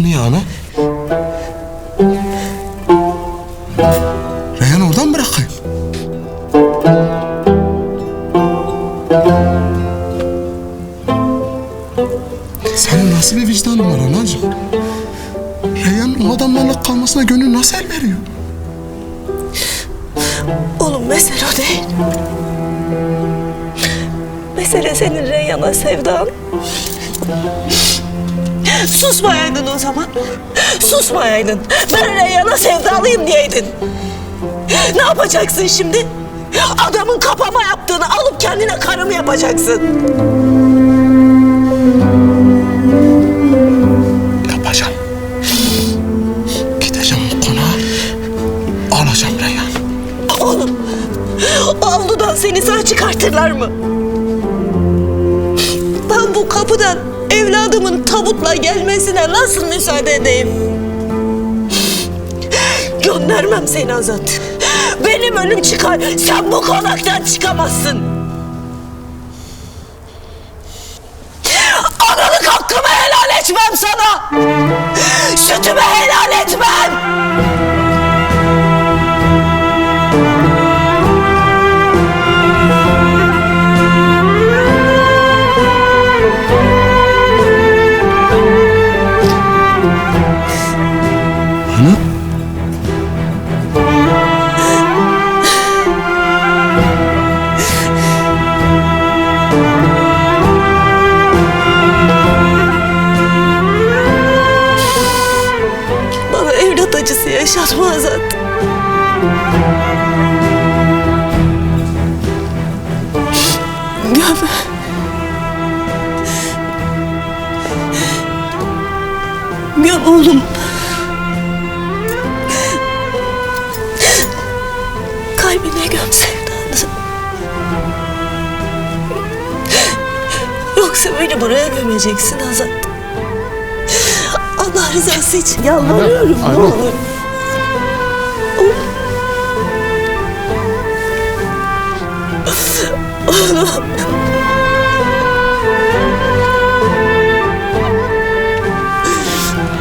Yani? Reyhan oradan bırakayım? Senin nasıl bir vicdanın var anacığım? Reyhan'ın o adamlarla kalmasına gönül nasıl el veriyor? Oğlum mesele o değil. Mesele senin Reyyan'a sevdan. Susmayaydın o zaman. Susmayaydın. Ben Reyyan'a sevdalıyım diyeydin. Ne yapacaksın şimdi? Adamın kapama yaptığını alıp kendine karı mı yapacaksın? Yapacağım. Gideceğim konağa. Alacağım Reyhan. Oğlum, avludan seni sağ çıkartırlar mı? Ben bu kapıdan evladımın tabutla gelmesine nasıl müsaade edeyim? Göndermem seni Azat. Benim önüm çıkar. Sen bu konaktan çıkamazsın. Analık hakkımı helal etmem sana. Sütümü acısı yaşatma Azat. Göm. Göm oğlum. Kalbine göm sevdanı. Yoksa beni buraya gömeceksin Azat. Allah rızası için yalvarıyorum ne olur. Oğlum.